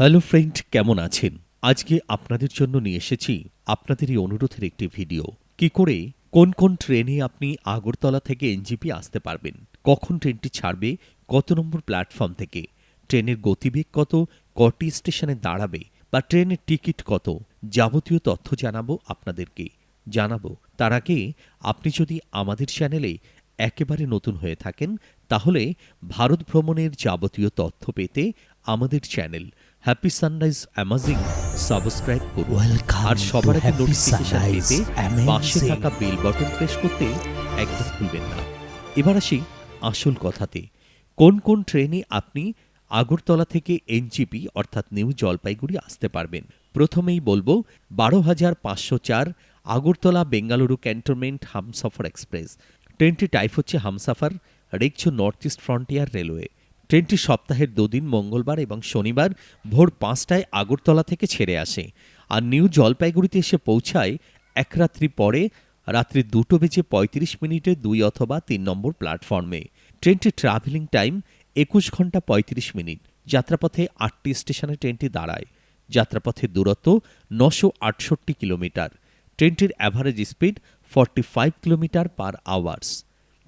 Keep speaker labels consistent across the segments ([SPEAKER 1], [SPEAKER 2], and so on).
[SPEAKER 1] Hello friend, কেমন আছেন? আজকে আপনাদের জন্য নিয়ে এসেছি আপনাদের এই অনুরোধের একটি ভিডিও। কি করে, কোন কোন ট্রেনে আপনি আগরতলা থেকে এনজিপি আসতে পারবেন? কখন ট্রেনটি ছাড়বে? কত নম্বর প্ল্যাটফর্ম থেকে? ট্রেনের গতিবেগ কত? কটি স্টেশনে দাঁড়াবে? বা ট্রেনের টিকিট কত? যাবতীয় তথ্য জানাব আপনাদেরকে। জানাব, তার আগে আপনি যদি আমাদের চ্যানেলে একেবারে নতুন হয়ে থাকেন, তাহলে ভারত ভ্রমণের যাবতীয় তথ্য পেতে আমাদের channel happy sunrise amazing subscribe করুন। আর সবার আগে নোটিফিকেশন পেতে পাশে. থাকা বেল বাটন প্রেস করতে একদম ভুলবেন না। এবার আসি আসল কথাতে। কোন কোন ট্রেনে আপনি আগরতলা থেকে এনজিপি অর্থাৎ নিউ জলপাইগুড়ি আসতে পারবেন? প্রথমেই বলব বারো হাজার পাঁচশো চার আগরতলা বেঙ্গালুরু ক্যান্টনমেন্ট হামসফর এক্সপ্রেস। ট্রেনটি টাইপ হচ্ছে হামসাফার রেকছো নর্থ ইস্ট ফ্রন্টিয়ার রেলওয়ে ট্রেনটি সপ্তাহের দুদিন, মঙ্গলবার এবং শনিবার ভোর পাঁচটায় আগরতলা থেকে ছেড়ে আসে। আর নিউ জলপাইগুড়িতে এসে পৌঁছায় এক রাত্রি পরে, রাত্রি দুটো বেজে পঁয়ত্রিশ মিনিটে দুই অথবা তিন নম্বর প্ল্যাটফর্মে। ট্রেনটি ট্রাভেলিং টাইম একুশ ঘণ্টা পঁয়ত্রিশ মিনিট। যাত্রাপথে আটটি স্টেশনে ট্রেনটি দাঁড়ায়। যাত্রাপথের দূরত্ব নশো আটষট্টি কিলোমিটার। ট্রেনটির average speed forty five kilometre per hours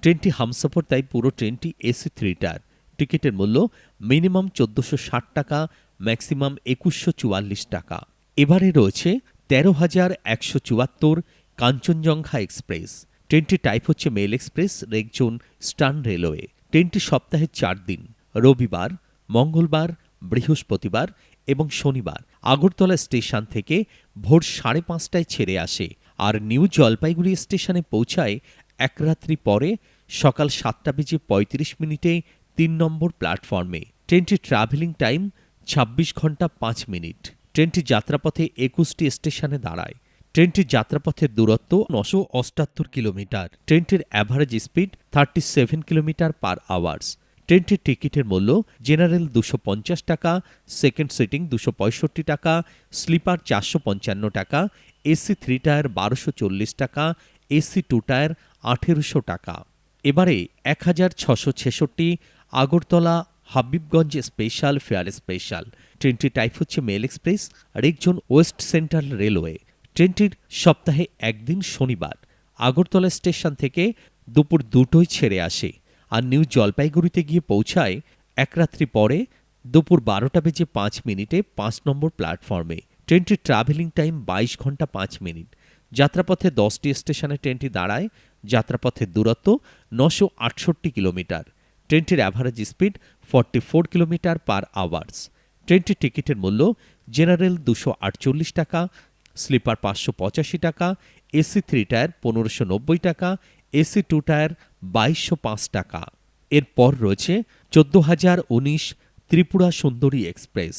[SPEAKER 1] ট্রেনটি হামসফর, তাই পুরো ট্রেনটি এসি থ্রি টায়ার টিকিটের মূল্য মিনিমাম চোদ্দশো ষাট টাকা, ম্যাক্সিমাম একুশশো চুয়াল্লিশ টাকা। এবারে রয়েছে তেরো হাজার একশো চুয়াত্তর কাঞ্চনজঙ্ঘা এক্সপ্রেস। ট্রেনটি টাইপ হচ্ছে মেল এক্সপ্রেস রেকজোন স্টান রেলওয়ে। ট্রেনটি সপ্তাহে চার দিন, রবিবার, মঙ্গলবার, বৃহস্পতিবার এবং শনিবার। আগরতলা স্টেশন থেকে ভোর সাড়ে পাঁচটায় ছেড়ে আসে আর নিউ জলপাইগুড়ি স্টেশনে পৌঁছায় এক রাত্রি পরে সকাল সাতটা বেজে পঁয়ত্রিশ মিনিটে তিন নম্বর প্ল্যাটফর্মে। ট্রেনটি ট্রাভেলিং টাইম ছাব্বিশ ঘণ্টা পাঁচ মিনিট। ট্রেনটি যাত্রাপথে একুশটি স্টেশনে দাঁড়ায়। ট্রেনটির যাত্রাপথের দূরত্ব নশো অষ্টাত্তর কিলোমিটার। ট্রেনটির average speed thirty seven kilometre per hours ট্রেনটির টিকিটের মূল্য জেনারেল দুশো পঞ্চাশ টাকা সেকেন্ড সিটিং দুশো পঁয়ষট্টি টাকা স্লিপার চারশো পঞ্চান্ন টাকা, এসি থ্রি টায়ার বারোশো চল্লিশ টাকা, এসি টু টায়ার আঠেরোশো টাকা। এবারে এক হাজার ছশো ছেষট্টি Agartala Habibganj special fare special. ট্রেনটির টাইপ হচ্ছে মেল এক্সপ্রেস রেকজন ওয়েস্ট সেন্ট্রাল রেলওয়ে। ট্রেনটির সপ্তাহে একদিন শনিবার। আগরতলা স্টেশন থেকে দুপুর দুটোয় ছেড়ে আসে আর নিউ জলপাইগুড়িতে গিয়ে পৌঁছায় এক রাত্রি পরে দুপুর বারোটা বেজে পাঁচ মিনিটে পাঁচ নম্বর প্ল্যাটফর্মে। ট্রেনটির ট্রাভেলিং টাইম বাইশ ঘণ্টা পাঁচ মিনিট। যাত্রাপথে দশটি স্টেশনে ট্রেনটি দাঁড়ায়। যাত্রাপথের দূরত্ব নশো আটষট্টি কিলোমিটার। ট্রেনটির average speed forty four kilometre per hours ট্রেনটির টিকিটের মূল্য জেনারেল দুশো আটচল্লিশ টাকা স্লিপার পাঁচশো পঁচাশি টাকা, এসি থ্রি টায়ার পনেরোশো নব্বই টাকা, এসি টু টায়ার বাইশশো পাঁচ টাকা। এরপর রয়েছে চোদ্দ হাজার উনিশ ত্রিপুরা সুন্দরী এক্সপ্রেস।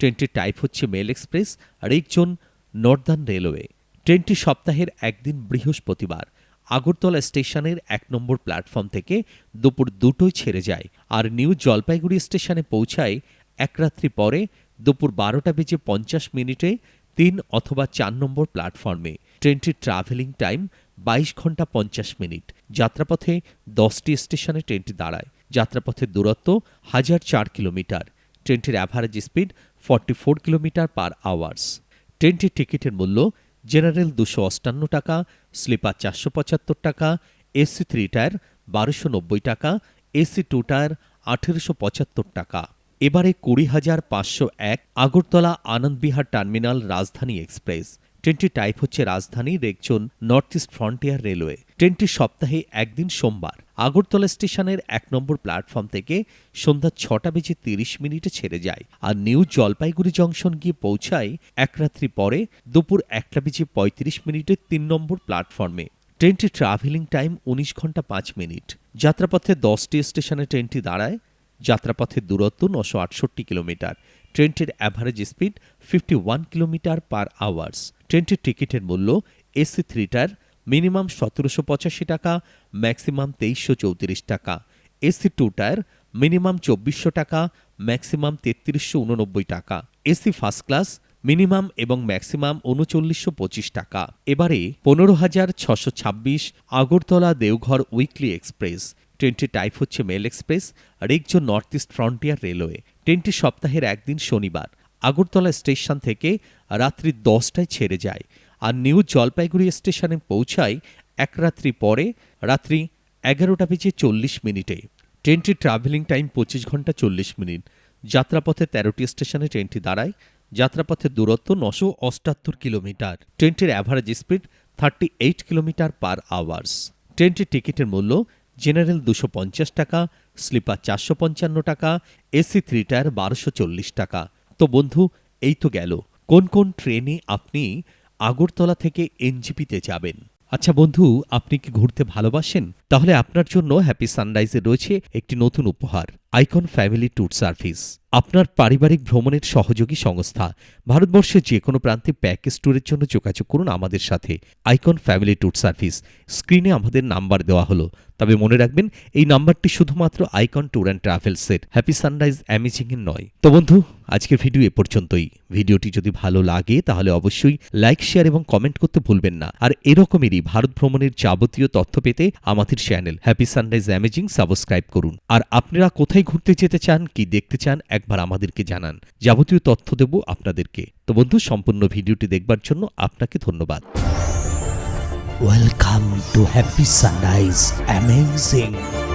[SPEAKER 1] ট্রেনটির টাইপ হচ্ছে মেল এক্সপ্রেস রেকজন নর্দার্ন রেলওয়ে ট্রেনটি সপ্তাহের একদিন বৃহস্পতিবার। আগরতলা স্টেশনের এক নম্বর প্ল্যাটফর্ম থেকে দুপুর দুটোয় ছেড়ে যায় আর নিউ জলপাইগুড়ি স্টেশনে পৌঁছায় এক রাত্রি পরে দুপুর বারোটা বেজে পঞ্চাশ মিনিটে তিন অথবা চার নম্বর প্ল্যাটফর্মে। ট্রেনটির ট্রাভেলিং টাইম বাইশ ঘণ্টা পঞ্চাশ মিনিট। যাত্রাপথে দশটি স্টেশনে ট্রেনটি দাঁড়ায়। যাত্রাপথের দূরত্ব হাজার চার কিলোমিটার। ট্রেনটির average speed forty four kilometre per hours ট্রেনটির টিকিটের মূল্য জেনারেল দুশো অষ্টান্ন টাকা, স্লিপার চারশো পঁচাত্তর টাকা, এসি থ্রি টায়ার বারোশো নব্বই টাকা, এসি টু টায়ার আঠেরোশো পঁচাত্তর টাকা। এবারে কুড়ি হাজার পাঁচশো এক আগরতলা আনন্দবিহার টার্মিনাল রাজধানী এক্সপ্রেস। ট্রেনটি টাইপ হচ্ছে রাজধানী রেকজন নর্থ ইস্ট ফ্রন্টিয়ার রেলওয়ে। ট্রেনটি সপ্তাহে একদিন সোমবার, আগরতলা স্টেশনের এক নম্বর প্ল্যাটফর্ম থেকে সন্ধ্যা ছটা বেজে তিরিশ মিনিটে ছেড়ে যায় আর নিউ জলপাইগুড়ি জংশন গিয়ে পৌঁছায় এক রাত্রি পরে দুপুর একটা বেজে পঁয়ত্রিশ মিনিটে তিন নম্বর প্ল্যাটফর্মে। ট্রেনটি ট্রাভেলিং টাইম উনিশ ঘণ্টা পাঁচ মিনিট। যাত্রাপথে দশটি স্টেশনে ট্রেনটি দাঁড়ায়। যাত্রাপথের দূরত্ব নশো আটষট্টি কিলোমিটার। ট্রেনটির average speed fifty one kilometre per hours ট্রেনটির টিকিটের মূল্য এসি থ্রিটার মিনিমাম সতেরোশো পঁচাশি টাকা ম্যাক্সিমাম তেইশশো চৌত্রিশ টাকা। এসি টু টায়ার মিনিমাম চব্বিশশো টাকা ম্যাক্সিমাম তেত্রিশশো উননব্বই টাকা। এসি ফার্স্ট ক্লাস মিনিমাম এবং ম্যাক্সিমাম উনচল্লিশশো পঁচিশ টাকা। এবারে পনেরো হাজার ছশো ছাব্বিশ আগরতলা দেওঘর উইকলি এক্সপ্রেস। ট্রেনটি টাইপ হচ্ছে মেল এক্সপ্রেস রেকজো নর্থ ইস্ট ফ্রন্টিয়ার রেলওয়ে। ট্রেনটি সপ্তাহের একদিন শনিবার, আগরতলা স্টেশন থেকে রাত্রি দশটায় ছেড়ে যায় আর নিউ জলপাইগুড়ি স্টেশনে পৌঁছায় এক রাত্রি পরে রাত্রি এগারোটা বেজে চল্লিশ মিনিটে। ট্রেনটির ট্রাভেলিং টাইম পঁচিশ ঘণ্টা চল্লিশ মিনিট। যাত্রাপথে তেরোটি স্টেশনে ট্রেনটি দাঁড়ায়। যাত্রাপথের দূরত্ব নশো অষ্টাত্তর কিলোমিটার। ট্রেনটির average speed thirty eight kilometre per hours ট্রেনটির টিকিটের মূল্য জেনারেল দুশো পঞ্চাশ টাকা, স্লিপার চারশো পঞ্চান্ন টাকা, এসি থ্রি টায়ার বারোশো চল্লিশ টাকা। তো বন্ধু, এই তো গেল। কোন কোন ট্রেনে আপনি আগরতলা থেকে এনজিপিতে যাবেন? আচ্ছা বন্ধু, আপনি কি ঘুরতে ভালোবাসেন? তাহলে আপনার জন্য হ্যাপি সানরাইজে রয়েছে একটি নতুন উপহার আইকন ফ্যামিলি ট্যুর সার্ভিস আপনার পারিবারিক ভ্রমণের সহযোগী সংস্থা। ভারতবর্ষের যে কোনো প্রান্তে প্যাকেজ ট্যুরের জন্য যোগাযোগ করুন আমাদের সাথে। আইকন ফ্যামিলি ট্যুর সার্ভিস স্ক্রিনে আমাদের নাম্বার দেওয়া হলো। তবে মনে রাখবেন, এই নাম্বারটি শুধুমাত্র আইকন ট্যুর অ্যান্ড ট্রাভেলসের হ্যাপি সানরাইজ অ্যামেজিং এর নয়। তো বন্ধু, আজকের ভিডিও এ পর্যন্তই। ভিডিওটি যদি ভালো লাগে, তাহলে অবশ্যই লাইক শেয়ার এবং কমেন্ট করতে ভুলবেন না। আর এরকমেরই ভারত ভ্রমণের যাবতীয় তথ্য পেতে আমাদের channel happy sunrise amazing subscribe করুন। আর আপনারা কোথায় ঘুরতে যেতে চান, কি দেখতে চান, একবার আমাদেরকে জানান। যাবতীয় তথ্য দেব আপনাদেরকে। তো বন্ধু, সম্পূর্ণ ভিডিওটি দেখবার জন্য আপনাকে ধন্যবাদ।
[SPEAKER 2] Welcome to happy sunrise Amazing